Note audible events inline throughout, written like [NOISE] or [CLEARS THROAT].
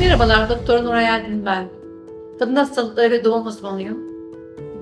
Merhabalar, Doktor Nuray Erdin ben. Kadın hastalıkları ve doğum uzmanıyım.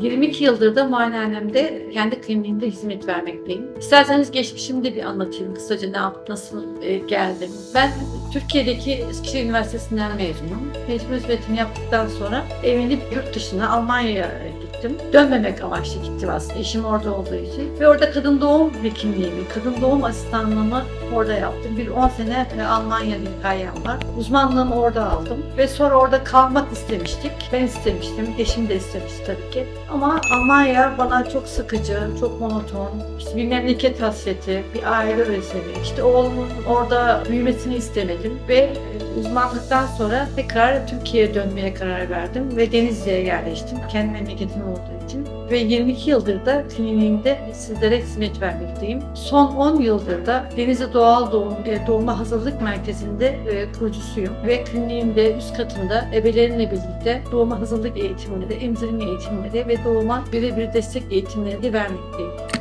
22 yıldır da muayenehanemde kendi kliniğimde hizmet vermekteyim. İsterseniz geçmişimi de bir anlatayım kısaca ne yaptım, nasıl e, geldim. Ben Türkiye'deki Eskişehir Üniversitesi'nden mezunum. Mecbur hizmetini yaptıktan sonra evlenip yurt dışına Almanya'ya gittim. Dönmemek amaçlı gittim aslında eşim orada olduğu için. Ve orada kadın doğum hekimliğimi, kadın doğum asistanlığımı orada yaptım. Bir 10 sene e, Almanya hikayem var. Uzmanlığımı orada aldım. Ve sonra orada kalmak istemiştik. Ben istemiştim, eşim de istemişti tabii ki. Ama Almanya bana çok sıkıcı, çok monoton, işte bir memleket hasreti, bir aile özlemi. İşte oğlumun orada büyümesini istemedim ve uzmanlıktan sonra tekrar Türkiye'ye dönmeye karar verdim ve Denizli'ye yerleştim. Kendi memleketim olduğu için. Ve 22 yıldır da kliniğimde sizlere hizmet vermekteyim. Son 10 yıldır da Denizli Doğal Doğum, e, Doğuma Hazırlık Merkezi'nde e, kurucusuyum. Ve kliniğimde üst katında ebelerinle birlikte doğuma hazırlık eğitimleri, emzirme eğitimleri ve doğuma birebir destek eğitimleri vermekteyim.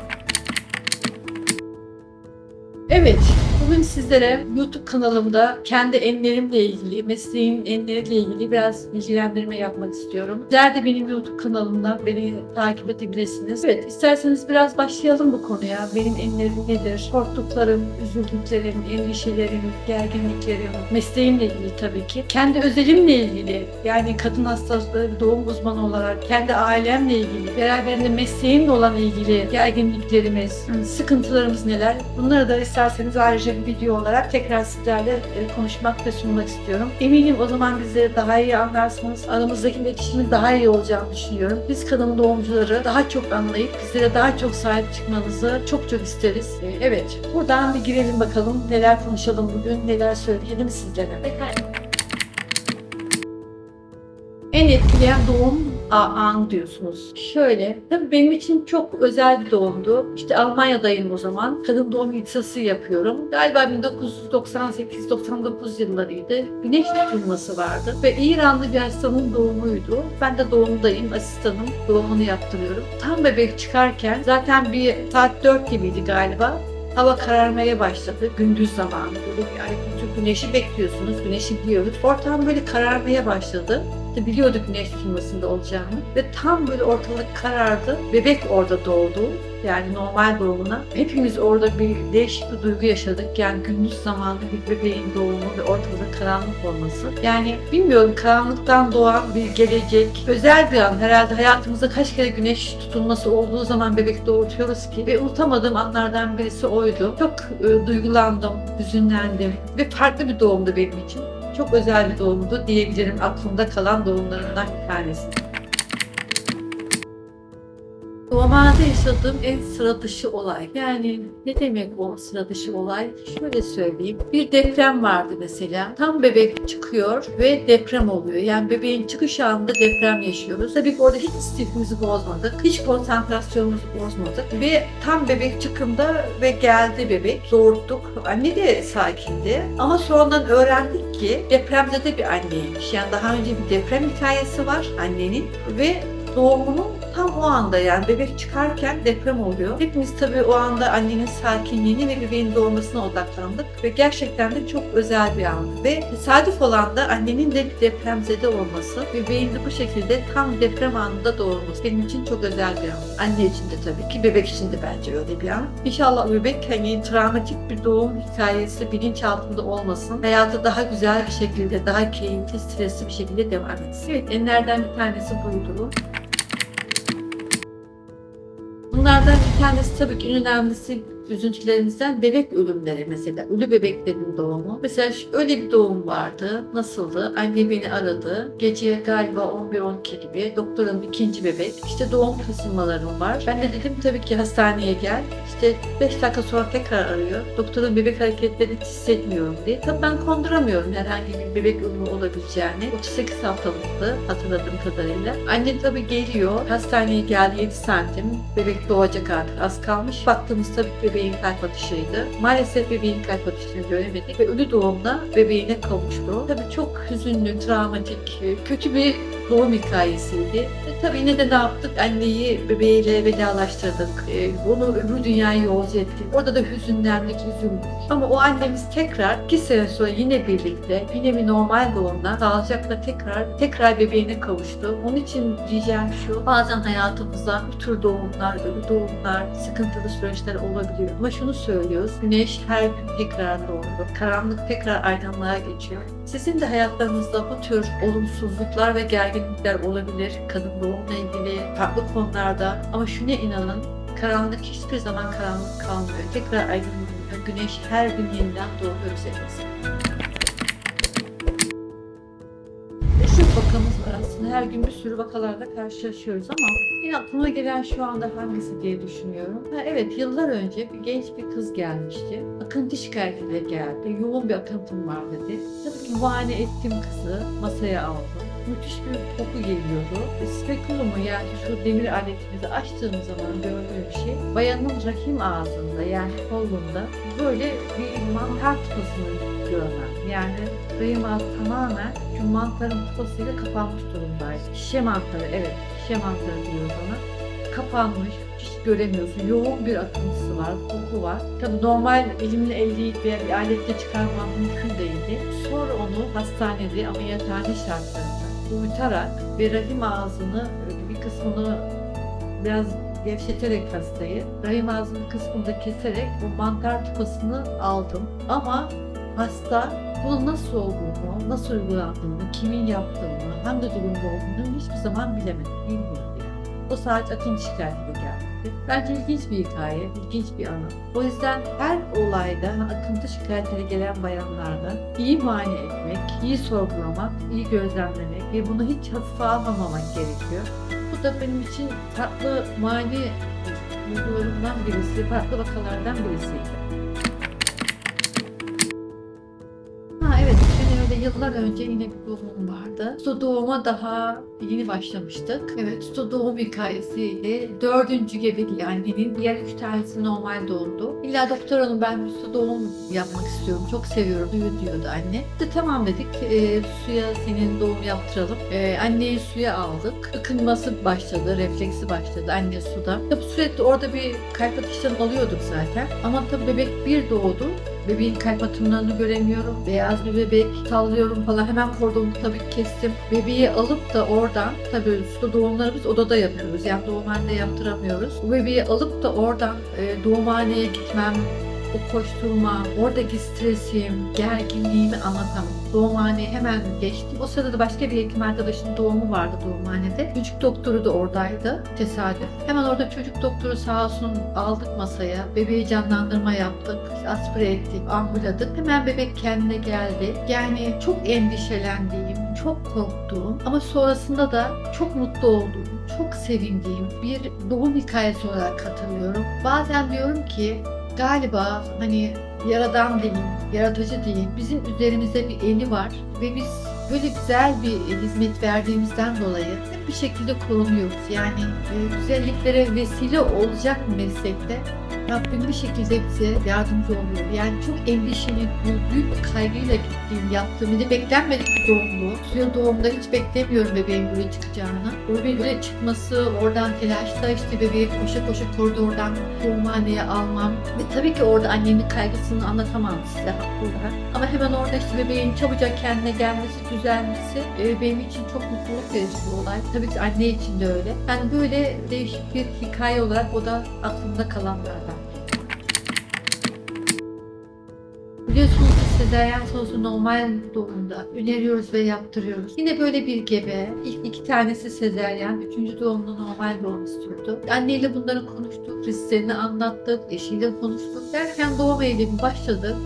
Bugün sizlere YouTube kanalımda kendi enlerimle ilgili, mesleğin enleriyle ilgili biraz bilgilendirme yapmak istiyorum. Sizler de benim YouTube kanalımdan beni takip edebilirsiniz. Evet, isterseniz biraz başlayalım bu konuya. Benim enlerim nedir? Korktuklarım, üzüldüklerim, endişelerim, gerginliklerim, mesleğimle ilgili tabii ki. Kendi özelimle ilgili, yani kadın hastalıkları doğum uzmanı olarak kendi ailemle ilgili, beraberinde mesleğimle olan ilgili gerginliklerimiz, sıkıntılarımız neler? Bunları da isterseniz ayrıca bir video olarak tekrar sizlerle e, konuşmak ve sunmak istiyorum. Eminim o zaman bizleri daha iyi anlarsınız. Aramızdaki iletişimin daha iyi olacağını düşünüyorum. Biz kadın doğumcuları daha çok anlayıp bizlere daha çok sahip çıkmanızı çok çok isteriz. E, Evet, buradan bir girelim bakalım. Neler konuşalım bugün, neler söyleyelim sizlere. En etkileyen doğum an diyorsunuz. Şöyle, tabii benim için çok özel bir doğumdu. İşte Almanya'dayım o zaman. Kadın doğum ihtisası yapıyorum. Galiba 1998-99 yıllarıydı. Güneş tutulması vardı ve İranlı bir hastanın doğumuydu. Ben de doğumdayım, asistanım. Doğumunu yaptırıyorum. Tam bebek çıkarken zaten bir saat 4 gibiydi galiba. Hava kararmaya başladı. Gündüz zamanı. Böyle yani bütün güneşi bekliyorsunuz. Güneşi biliyoruz. Ortam böyle kararmaya başladı. Biliyorduk güneş tutulmasında olacağını. Ve tam böyle ortalık karardı. Bebek orada doğdu. Yani normal doğumuna. Hepimiz orada bir değişik bir duygu yaşadık. Yani gündüz zamanı bir bebeğin doğumu ve ortada karanlık olması. Yani bilmiyorum karanlıktan doğan bir gelecek. Özel bir an. Herhalde hayatımızda kaç kere güneş tutulması olduğu zaman bebek doğurtuyoruz ki. Ve unutamadığım anlardan birisi oydu. Çok e, duygulandım, hüzünlendim. Ve farklı bir doğumdu benim için. Çok özel bir doğumdu diyebilirim. Aklımda kalan doğumlarımdan bir tanesi. Doğumhanede yaşadığım en sıra dışı olay. Yani ne demek o sıra dışı olay? Şöyle söyleyeyim. Bir deprem vardı mesela. Tam bebek çıkıyor ve deprem oluyor. Yani bebeğin çıkış anında deprem yaşıyoruz. Tabii ki orada hiç istifimizi bozmadık. Hiç konsantrasyonumuzu bozmadık. Ve tam bebek çıkımda ve geldi bebek. Doğurttuk. Anne de sakindi. Ama sonradan öğrendik ki depremde de bir anneymiş. Yani daha önce bir deprem hikayesi var annenin ve doğumunun tam o anda yani bebek çıkarken deprem oluyor. Hepimiz tabii o anda annenin sakinliğini ve bebeğin doğmasına odaklandık ve gerçekten de çok özel bir andı. Ve tesadüf olan da annenin de bir depremzede olması, bebeğin de bu şekilde tam deprem anında doğurması benim için çok özel bir an. Anne için de tabii ki, bebek için de bence öyle bir an. İnşallah bebek hani travmatik bir doğum hikayesi bilinç altında olmasın. Hayatı daha güzel bir şekilde, daha keyifli, stresli bir şekilde devam etsin. Evet, enlerden bir tanesi buydu. Bunlardan bir tabii ki en önemlisi üzüntülerimizden bebek ölümleri mesela. Ölü bebeklerin doğumu. Mesela öyle bir doğum vardı. Nasıldı? Anne beni aradı. Gece galiba 11-12 gibi. Doktorun ikinci bebek. İşte doğum kasılmalarım var. Ben de dedim tabii ki hastaneye gel. İşte 5 dakika sonra tekrar arıyor. Doktorun bebek hareketlerini hissetmiyorum diye. Tabii ben konduramıyorum herhangi bir bebek ölümü olabileceğini. 38 haftalıktı hatırladığım kadarıyla. Anne tabii geliyor. Hastaneye geldi 7 santim. Bebek doğacak artık az kalmış. Baktığımız tabii bebeğin kalp atışıydı. Maalesef bebeğin kalp atışını göremedik ve ölü doğumla bebeğine kavuştu. Tabii çok hüzünlü, travmatik, kötü bir doğum hikayesiydi. E, tabii yine de ne yaptık? Anneyi bebeğiyle vedalaştırdık. E, onu öbür dünyaya yolcu ettik. Orada da hüzünlendik, üzüldük. Ama o annemiz tekrar iki sene sonra yine birlikte yine bir normal doğumla sağlıcakla tekrar tekrar bebeğine kavuştu. Onun için diyeceğim şu bazen hayatımızda bu tür doğumlar, ölü doğumlar, sıkıntılı süreçler olabiliyor. Ama şunu söylüyoruz. Güneş her gün tekrar doğuyor. Karanlık tekrar aydınlığa geçiyor. Sizin de hayatlarınızda bu tür olumsuzluklar ve gerginlikler olabilir. Kadın doğumla ilgili farklı konularda. Ama şuna inanın karanlık hiçbir zaman karanlık kalmıyor. Tekrar aydınlanıyor. Güneş her gün yeniden doğuyor üzerimize. Vakamız var aslında. Her gün bir sürü vakalarla karşılaşıyoruz ama yine aklıma gelen şu anda hangisi diye düşünüyorum. Ha, evet yıllar önce bir genç bir kız gelmişti. Akıntı şikayetiyle geldi. Yoğun bir akıntım var dedi. Tabii ki muayene ettim kızı. Masaya aldım. Müthiş bir koku geliyordu. E, spekulumu yani şu demir aletimizi açtığımız zaman gördüğüm şey bayanın rahim ağzında yani kolunda böyle bir mantar tıpasını görmem. Yani rahim ağzı tamamen şu mantarın tıpasıyla kapanmış durumdaydı. Şişe mantarı evet şişe mantarı diyoruz ona. Kapanmış, hiç göremiyorsun. Yoğun bir akıntısı var, koku var. Tabii normal elimle elleyip veya bir aletle çıkarmam mümkün değildi. Sonra onu hastanede ameliyathane şartlarında uyutarak ve rahim ağzını bir kısmını biraz gevşeterek hastayı, rahim ağzının kısmını da keserek bu mantar tıpasını aldım. Ama hasta bunun nasıl olduğunu, nasıl uygulandığını, kimin yaptığını, hangi durumda olduğunu hiçbir zaman bilemedi, bilmiyordu yani. O sadece akıntı şikayetiyle geldi. Bence ilginç bir hikaye, ilginç bir anı. O yüzden her olayda akıntı şikayetiyle gelen bayanlarda iyi muayene etmek, iyi sorgulamak, iyi gözlemlemek ve bunu hiç hafife almamamak gerekiyor. Bu da benim için farklı muayene duygularımdan birisi, farklı vakalardan birisiydi. Yıllar önce yine bir doğumum vardı. Su doğuma daha yeni başlamıştık. Evet, su doğum hikayesiyle dördüncü gebeliği annenin diğer üç tanesi normal doğumdu. İlla doktor hanım ben su doğum yapmak istiyorum, çok seviyorum diyordu anne. De tamam dedik, e, suya senin doğum yaptıralım. E, anneyi suya aldık. Ikınması başladı, refleksi başladı anne suda. Tabii sürekli orada bir kalp atışlarını alıyorduk zaten. Ama tabii bebek bir doğdu. Bebeğin kalp atımlarını göremiyorum. Beyaz bir bebek sallıyorum falan. Hemen kordonu tabii kestim. Bebeği alıp da oradan tabii su doğumları biz odada yapıyoruz. Yani doğumhanede yaptıramıyoruz. Bu bebeği alıp da oradan e, doğumhaneye gitmem, o koşturma, oradaki stresim, gerginliğimi anlatamam. Doğumhaneye hemen geçtim. O sırada da başka bir hekim arkadaşın doğumu vardı doğumhanede. Çocuk doktoru da oradaydı. Tesadüf. Hemen orada çocuk doktoru sağ olsun aldık masaya. Bebeği canlandırma yaptık. Aspire ettik, ambuladık. Hemen bebek kendine geldi. Yani çok endişelendiğim, çok korktuğum ama sonrasında da çok mutlu olduğum, çok sevindiğim bir doğum hikayesi olarak hatırlıyorum. Bazen diyorum ki galiba hani yaradan değil, yaratıcı değil. Bizim üzerimizde bir eli var ve biz böyle güzel bir hizmet verdiğimizden dolayı hep bir şekilde korunuyoruz. Yani e, güzelliklere vesile olacak meslekte Rabbim bir şekilde bize yardımcı oluyor. Yani çok endişeli, büyük kaygıyla gittiğim, yaptığım, bir de beklenmedik bir doğumdu. Suya doğumda hiç beklemiyorum bebeğin buraya çıkacağını. O bebeğin çıkması, oradan telaşta işte bebeği koşa koşa koridordan doğumhaneye almam. Ve tabii ki orada annenin kaygısını anlatamam size haklı olarak. Ama hemen orada işte bebeğin çabucak kendine gelmesi, düzelmesi e, benim için çok mutluluk verici bir olay. Tabii ki anne için de öyle. Yani böyle değişik bir hikaye olarak o da aklımda kalanlardan. Biliyorsunuz sezaryen sonucu normal doğumda öneriyoruz ve yaptırıyoruz. Yine böyle bir gebe, ilk iki tanesi sezaryen, üçüncü doğumda normal doğum istiyordu. Anneyle bunları konuştuk, risklerini anlattık, eşiyle konuştuk. Derken doğum eylemi başladı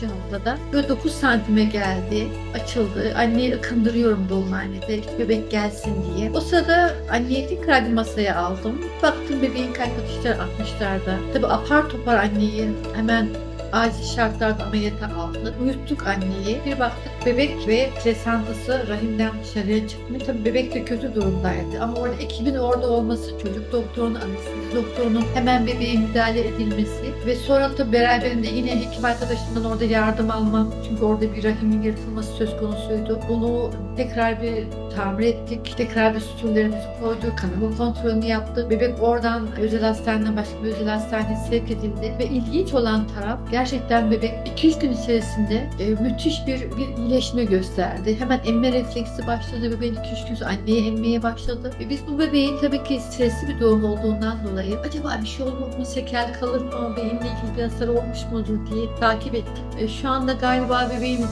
9. haftada. Böyle 9 santime geldi, açıldı. Anneyi ıkındırıyorum doğumhanede, işte bebek gelsin diye. O sırada anneyi tekrar bir masaya aldım. Baktım bebeğin kalp atışları 60'larda. Tabii apar topar anneyi hemen acil şartlarda ameliyata aldık. Uyuttuk anneyi. Bir baktık bebek ve plasantası rahimden dışarıya çıkmış. Tabii bebek de kötü durumdaydı. Ama orada ekibin orada olması, çocuk doktorunun, anestezi doktorunun hemen bebeğe müdahale edilmesi ve sonra tabii beraberinde yine hekim arkadaşımdan orada yardım almam. Çünkü orada bir rahimin yırtılması söz konusuydu. Bunu tekrar bir tamir ettik. Tekrar bir sütürlerimizi koyduk. Kanama kontrolünü yaptık. Bebek oradan özel hastaneden başka bir özel hastaneye sevk edildi. Ve ilginç olan taraf gerçekten bebek 2-3 gün içerisinde e, müthiş bir, bir iyileşme gösterdi. Hemen emme refleksi başladı. Bebeğin 2-3 gün anneye emmeye başladı. Ve biz bu bebeğin tabii ki stresli bir doğum olduğundan dolayı acaba bir şey olur mu, sekel kalır mı, beyinle ilgili bir hasar olmuş mudur diye takip ettik. E, şu anda galiba bebeğim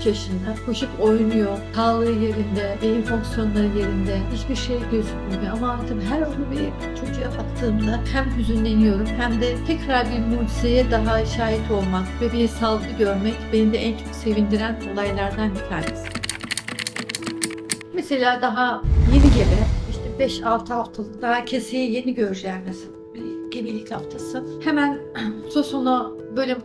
2,5-3 yaşında. Koşup oynuyor. Sağlığı yerinde, beyin fonksiyonları yerinde. Hiçbir şey gözükmüyor. Ama tabii her onu bir çocuğa baktığımda hem hüzünleniyorum hem de tekrar bir mucizeye daha şahit olmak, bebeği sağlıklı görmek beni de en çok sevindiren olaylardan bir tanesi. Mesela daha yeni gebe, işte 5-6 haftalık daha keseyi yeni göreceğim mesela bir gebelik haftası. Hemen [CLEARS THROAT] sosuna böyle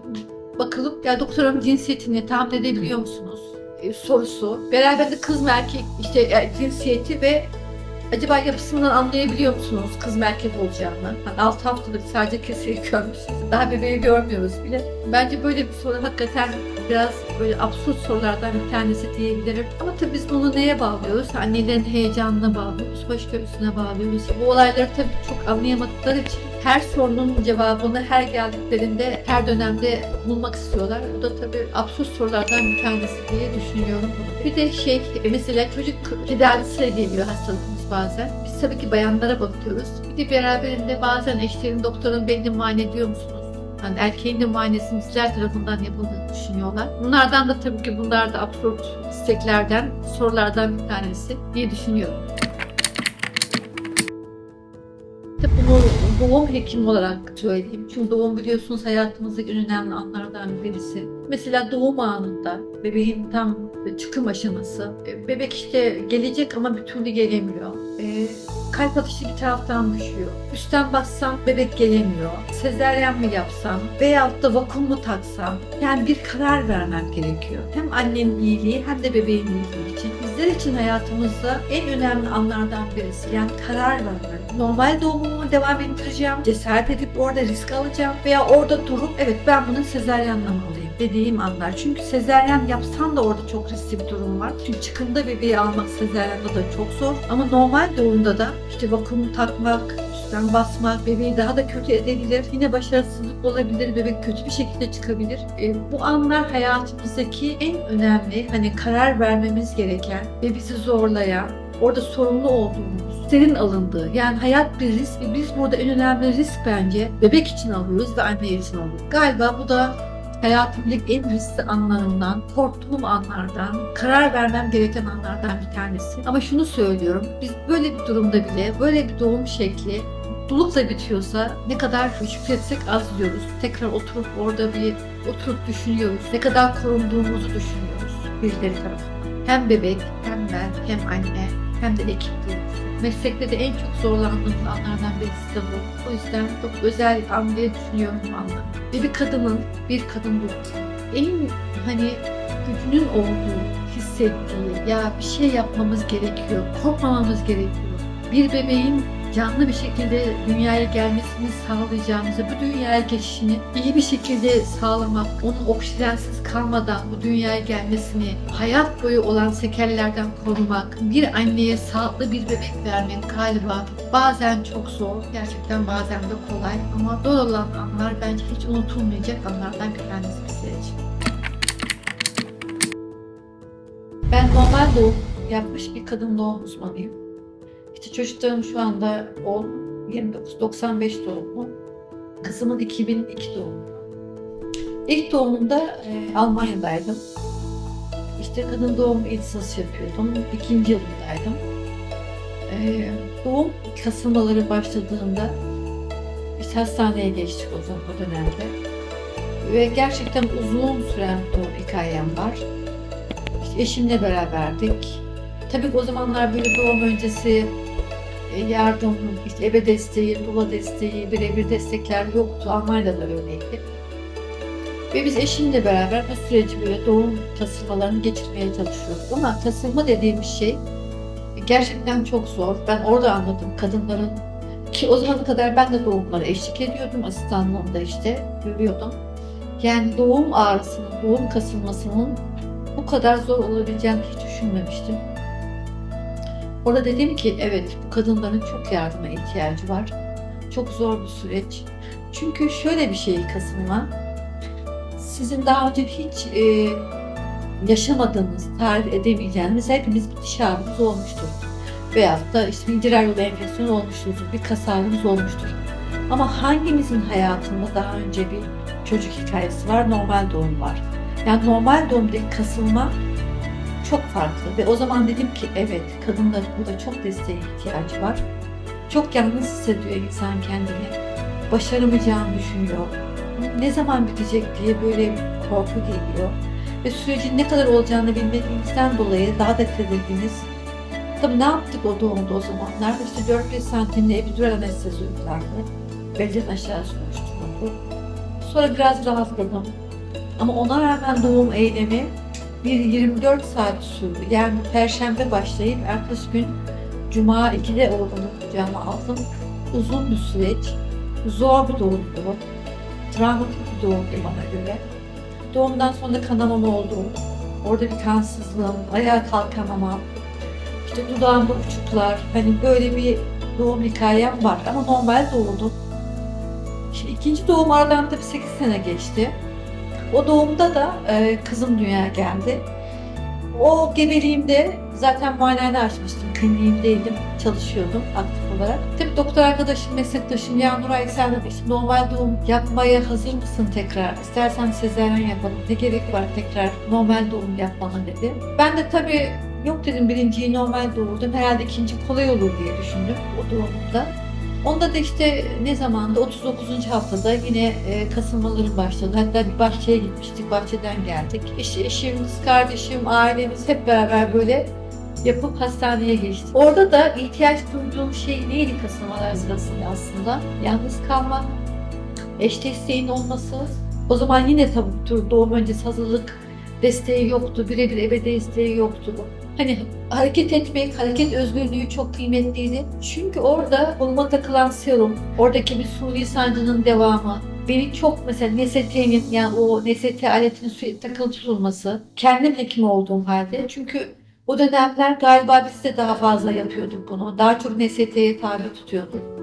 bakılıp ya doktorum cinsiyetini tahmin edebiliyor musunuz? E, sorusu. Beraberinde kız mı erkek işte e, cinsiyeti ve acaba yapısından anlayabiliyor musunuz kız mı erkek olacağını? Hani 6 haftalık sadece keseyi görmüşüz. Daha bebeği görmüyoruz bile. Bence böyle bir soru hakikaten biraz böyle absürt sorulardan bir tanesi diyebilirim. Ama tabii biz bunu neye bağlıyoruz? Annelerin heyecanına bağlıyoruz, hoşgörüsüne bağlıyoruz. Bu olayları tabii çok anlayamadıkları için her sorunun cevabını her geldiklerinde, her dönemde bulmak istiyorlar. Bu da tabii absürt sorulardan bir tanesi diye düşünüyorum. Bir de şey, mesela çocuk tedavisiyle geliyor hastalığımız bazen. Biz tabii ki bayanlara bakıyoruz. Bir de beraberinde bazen eşlerin doktorun belli muayene ediyor musunuz? Yani erkeğin de muayenesinin sizler tarafından yapıldığını düşünüyorlar. Bunlardan da tabii ki bunlar da absürt isteklerden, sorulardan bir tanesi diye düşünüyorum. Doğum hekimi olarak söyleyeyim. Çünkü doğum biliyorsunuz hayatımızdaki önemli anlardan birisi. Mesela doğum anında bebeğin tam çıkım aşaması. e, Bebek işte gelecek ama bir türlü gelemiyor. E, kalp atışı bir taraftan düşüyor. Üstten bassam bebek gelemiyor. Sezeryen mi yapsam veyahut da vakum mu taksam? Yani bir karar vermem gerekiyor. Hem annenin iyiliği hem de bebeğin iyiliği. Bizler için hayatımızda en önemli anlardan birisi. Yani karar vermek. Normal doğumumu devam ettireceğim. Cesaret edip orada risk alacağım. Veya orada durup evet ben bunu sezeryanlamalıyım dediğim anlar. Çünkü sezeryan yapsan da orada çok riskli bir durum var. Çünkü çıkında bebeği almak sezeryanda da çok zor. Ama normal doğumda da işte vakum takmak, üstten basmak bebeği daha da kötü edebilir. Yine başarısızlık olabilir, bebek kötü bir şekilde çıkabilir. E, bu anlar hayatımızdaki en önemli hani karar vermemiz gereken ve bizi zorlayan, orada sorumlu olduğumuz, senin alındığı yani hayat bir risk ve biz burada en önemli risk bence bebek için alıyoruz ve anne için alıyoruz. Galiba bu da hayatımdaki en riskli anlarından, korktuğum anlardan, karar vermem gereken anlardan bir tanesi. Ama şunu söylüyorum, biz böyle bir durumda bile, böyle bir doğum şekli mutlulukla bitiyorsa ne kadar şükretsek az diyoruz. Tekrar oturup orada bir oturup düşünüyoruz. Ne kadar korunduğumuzu düşünüyoruz birileri tarafından. Hem bebek, hem ben, hem anne, hem de ekiplerimiz. Meslekte de en çok zorlandığımız anlardan birisi de bu. O yüzden çok özel an diye düşünüyorum bu anlamda. Ve bir kadının, bir kadın doğumu en hani gücünün olduğu, hissettiği, ya bir şey yapmamız gerekiyor, korkmamamız gerekiyor. Bir bebeğin canlı bir şekilde dünyaya gelmesini sağlayacağımızı, bu dünyaya geçişini iyi bir şekilde sağlamak, onun oksijensiz kalmadan bu dünyaya gelmesini, hayat boyu olan sekellerden korumak, bir anneye sağlıklı bir bebek vermek galiba bazen çok zor, gerçekten bazen de kolay ama zor olan anlar bence hiç unutulmayacak anlardan bir tanesi bizler için. Ben normal doğum yapmış bir kadın doğum uzmanıyım. Çocuklarım şu anda 10, 29, 95 doğumlu. Kızımın 2002 doğumlu. İlk doğumunda e, Almanya'daydım. İşte kadın doğum ihtisası yapıyordum. İkinci yılındaydım. E, doğum kasılmaları başladığında işte hastaneye geçtik o zaman o dönemde. Ve gerçekten uzun süren doğum hikayem var. İşte eşimle beraberdik. Tabii o zamanlar böyle doğum öncesi yardım, işte ebe desteği, dula desteği, birebir destekler yoktu. Almanya'da da öyleydi. Ve biz eşimle beraber bu süreci böyle doğum kasırmalarını geçirmeye çalışıyorduk. Ama kasırma dediğimiz şey gerçekten çok zor. Ben orada anladım kadınların ki o zamana kadar ben de doğumlara eşlik ediyordum. Asistanlığımda işte görüyordum. Yani doğum ağrısının, doğum kasılmasının bu kadar zor olabileceğini hiç düşünmemiştim. Orada dedim ki evet bu kadınların çok yardıma ihtiyacı var. Çok zor bir süreç. Çünkü şöyle bir şey kasılma. Sizin daha önce hiç e, yaşamadığınız, tarif edemeyeceğiniz hepimiz bir diş ağrımız olmuştur. Veyahut da işte bir idrar yolu enfeksiyonu olmuştur, bir kas ağrımız olmuştur. Ama hangimizin hayatında daha önce bir çocuk hikayesi var, normal doğum var. Yani normal doğumdaki kasılma çok farklı ve o zaman dedim ki evet kadınların burada çok desteğe ihtiyacı var. Çok yalnız hissediyor insan kendini. Başaramayacağını düşünüyor. Ne zaman bitecek diye böyle korku geliyor. Ve sürecin ne kadar olacağını bilmediğimizden dolayı daha da tedirginiz. Tabii ne yaptık o doğumda o zamanlar? İşte 4-5 santimli epidural anestezi uygulandı. Belden aşağı sonuçlandı. Sonra biraz rahatladım. Ama ona rağmen doğum eylemi bir 24 saat sürdü. Yani perşembe başlayıp ertesi gün cuma 2'de oğlumu kucağıma aldım. Uzun bir süreç. Zor bir doğumdu. Travmatik bir doğumdu bana göre. Doğumdan sonra kanamam oldu. Orada bir kansızlığım, ayağa kalkamamam. İşte dudağımda uçuklar. Hani böyle bir doğum hikayem var ama normal doğdum. Şimdi ikinci doğum aralarında bir 8 sene geçti. O doğumda da e, kızım dünyaya geldi. O gebeliğimde zaten muayene açmıştım. Kliniğimdeydim, çalışıyordum aktif olarak. Tabii doktor arkadaşım, meslektaşım ya Nuray sen de işte normal doğum yapmaya hazır mısın tekrar? İstersen sezaryen yapalım. Ne gerek var tekrar normal doğum yapmana dedi. Ben de tabii yok dedim birinciyi normal doğurdum. Herhalde ikinci kolay olur diye düşündüm o doğumda. Onda da işte ne zamanda 39. haftada yine e, kasılmalarım başladı. Hatta bir bahçeye gitmiştik, bahçeden geldik. İşte eşimiz, kardeşim, ailemiz hep beraber böyle yapıp hastaneye geçtik. Orada da ihtiyaç duyduğum şey neydi kasılmalar sırasında aslında? Yalnız kalmak, eş desteğin olması. O zaman yine tabii doğum öncesi hazırlık desteği yoktu, birebir ebe desteği yoktu. Hani hareket etmek, hareket özgürlüğü çok kıymetliydi. Çünkü orada koluma takılan serum, oradaki bir suni sancının devamı, beni çok mesela NST'nin yani o NST aletinin takılı tutulması, kendim hekim olduğum halde. Çünkü o dönemler galiba biz de daha fazla yapıyorduk bunu. Daha çok NST'ye tabi tutuyorduk.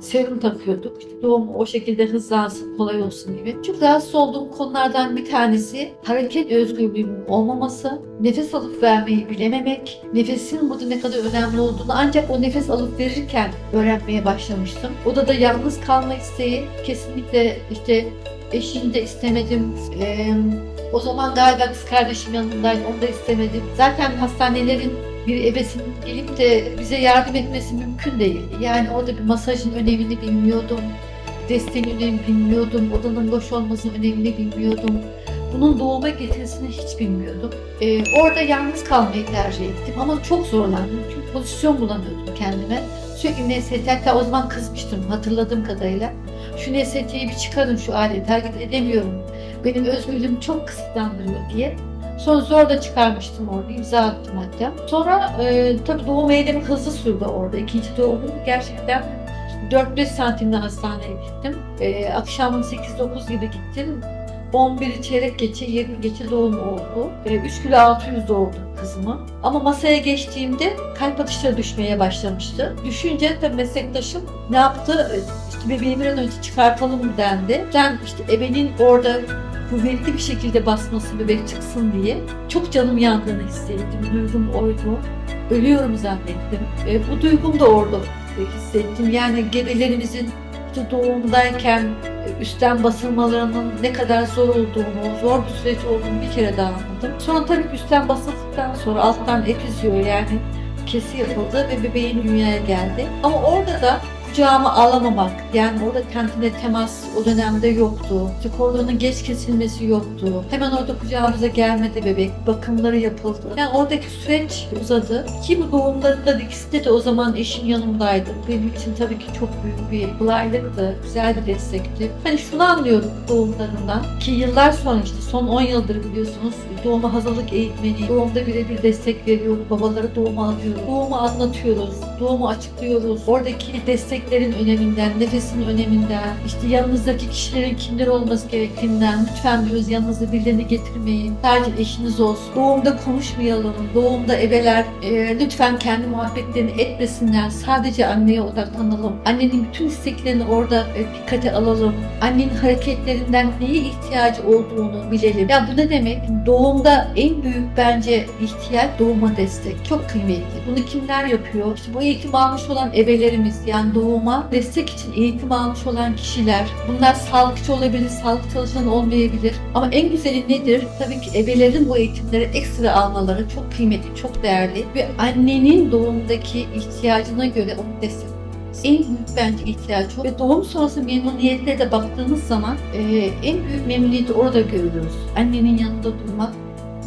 Serum takıyorduk. İşte doğum o şekilde hızlansın, kolay olsun gibi. Çok rahatsız olduğum konulardan bir tanesi hareket özgürlüğümün olmaması, nefes alıp vermeyi bilememek, nefesin burada ne kadar önemli olduğunu ancak o nefes alıp verirken öğrenmeye başlamıştım. Odada yalnız kalma isteği kesinlikle işte eşini de istemedim. Ee, o zaman galiba kız kardeşim yanındaydı, onu da istemedim. Zaten hastanelerin bir ebesinin gelip de bize yardım etmesi mümkün değil. Yani orada bir masajın önemini bilmiyordum. Desteğin önemini bilmiyordum. Odanın boş olmasının önemini bilmiyordum. Bunun doğuma getirisini hiç bilmiyordum. Ee, orada yalnız kalmayı tercih ettim ama çok zorlandım. Çünkü pozisyon bulamıyordum kendime. Sürekli NST, hatta o zaman kızmıştım hatırladığım kadarıyla. Şu NST'yi bir çıkarın şu aleti, hareket edemiyorum. Benim özgürlüğümü çok kısıtlandırıyor diye. Sonra zor da çıkarmıştım orada, imza attım hatta. Sonra e, tabii doğum eylemi hızlı sürdü orada. İkinci doğumum gerçekten 4-5 santimde hastaneye gittim. E, akşam 8-9 gibi gittim. 11 çeyrek geçe 20 geçe doğum oldu. E, 3 kilo 600 doğurdu kızımı. Ama masaya geçtiğimde kalp atışları düşmeye başlamıştı. Düşünce tabii meslektaşım ne yaptı? E, İşte bebeği bir an önce çıkartalım dendi. Ben işte ebenin orada kuvvetli bir şekilde basması bebek çıksın diye çok canım yandığını hissettim. Duygum oydu. Ölüyorum zannettim. E, bu duygum da orada hissettim. Yani gebelerimizin işte doğumdayken üstten basılmalarının ne kadar zor olduğunu, zor bir süreç olduğunu bir kere daha anladım. Sonra tabii ki üstten basıldıktan sonra alttan epiziyor yani kesi yapıldı ve bebeğin dünyaya geldi. Ama orada da kucağıma alamamak. Yani orada kendine temas o dönemde yoktu. Kordonun geç kesilmesi yoktu. Hemen orada kucağımıza gelmedi bebek. Bakımları yapıldı. Yani oradaki süreç uzadı. Ki bu doğumlarında da ikisinde de o zaman eşim yanımdaydı. Benim için tabii ki çok büyük bir kolaylıktı. Güzel bir destekti. Hani şunu anlıyorum doğumlarından ki yıllar sonra işte son 10 yıldır biliyorsunuz doğuma hazırlık eğitmeni, doğumda birebir destek veriyoruz. Babaları doğuma alıyoruz. Doğumu anlatıyoruz. Doğumu açıklıyoruz. Oradaki desteklerin öneminden, nefesin öneminden, işte yanınızdaki kişilerin kimler olması gerektiğinden lütfen diyoruz yanınızda birilerini getirmeyin. Sadece eşiniz olsun. Doğumda konuşmayalım. Doğumda ebeler e, lütfen kendi muhabbetlerini etmesinler. Sadece anneye odaklanalım. Annenin bütün isteklerini orada e, dikkate alalım. Annenin hareketlerinden neye ihtiyacı olduğunu bilelim. Ya bu ne demek? Doğumda en büyük bence ihtiyaç doğuma destek. Çok kıymetli. Bunu kimler yapıyor? İşte bu eğitim almış olan ebelerimiz yani doğuma destek için eğitim almış olan kişiler. Bunlar sağlıkçı olabilir, sağlık çalışanı olmayabilir. Ama en güzeli nedir? Tabii ki ebelerin bu eğitimleri ekstra almaları çok kıymetli, çok değerli. Ve annenin doğumdaki ihtiyacına göre onu destek en büyük bence ihtiyaç. Ve doğum sonrası memnuniyetlere de baktığımız zaman e, en büyük memnuniyeti orada görüyoruz. Annenin yanında durmak,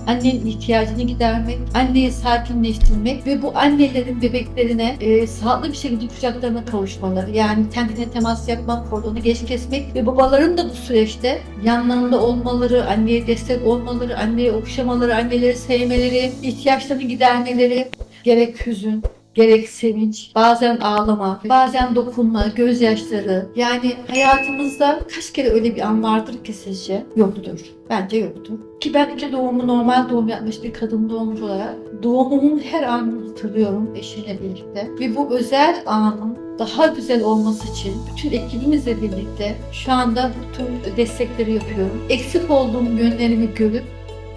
annenin ihtiyacını gidermek, anneyi sakinleştirmek ve bu annelerin bebeklerine e, sağlıklı bir şekilde kucaklarına kavuşmaları. Yani kendine temas yapmak, kordonu geç kesmek ve babaların da bu süreçte yanlarında olmaları, anneye destek olmaları, anneye okşamaları, anneleri sevmeleri, ihtiyaçlarını gidermeleri, gerek hüzün, gerek sevinç, bazen ağlama, bazen dokunma, gözyaşları. Yani hayatımızda kaç kere öyle bir an vardır ki sizce? Yoktur. Bence yoktur. Ki ben iki doğumu normal doğum yapmış bir kadın doğumcu olarak doğumumun her anını hatırlıyorum eşimle birlikte. Ve bu özel anın daha güzel olması için bütün ekibimizle birlikte şu anda bu tür destekleri yapıyorum. Eksik olduğum yönlerimi görüp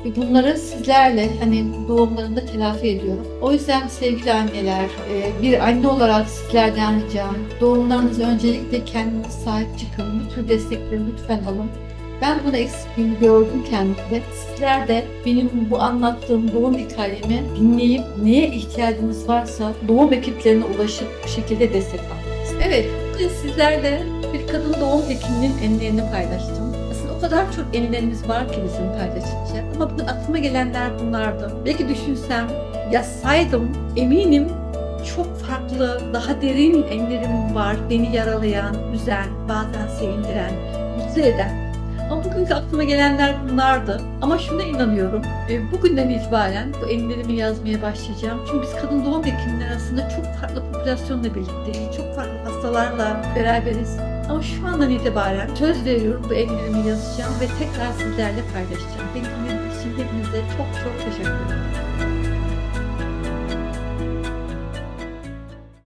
ve bunları sizlerle hani doğumlarında telafi ediyorum. O yüzden sevgili anneler, e, bir anne olarak sizlerden ricam doğumlarınızı öncelikle kendinize sahip çıkın. Bu tür destekleri lütfen alın. Ben bunu eksikliğini gördüm kendimde. Sizler de benim bu anlattığım doğum hikayemi dinleyip neye ihtiyacınız varsa doğum ekiplerine ulaşıp bu şekilde destek alın. Evet, bugün sizlerle bir kadın doğum hekiminin enlerini paylaştım. O kadar çok enlerimiz var ki bizim paylaşınca. Ama bugün aklıma gelenler bunlardı. Belki düşünsem, yazsaydım eminim çok farklı, daha derin enlerim var. Beni yaralayan, üzen, bazen sevindiren, mutlu eden. Ama bugünkü aklıma gelenler bunlardı. Ama şuna inanıyorum. e, Bugünden itibaren bu enlerimi yazmaya başlayacağım. Çünkü biz kadın doğum hekimleri aslında çok farklı popülasyonla birlikteyiz. Çok farklı hastalarla beraberiz. Ama şu andan itibaren söz veriyorum bu enlerimi yazacağım ve tekrar sizlerle paylaşacağım. Beni dinlediğiniz için hepinize çok çok teşekkür ederim.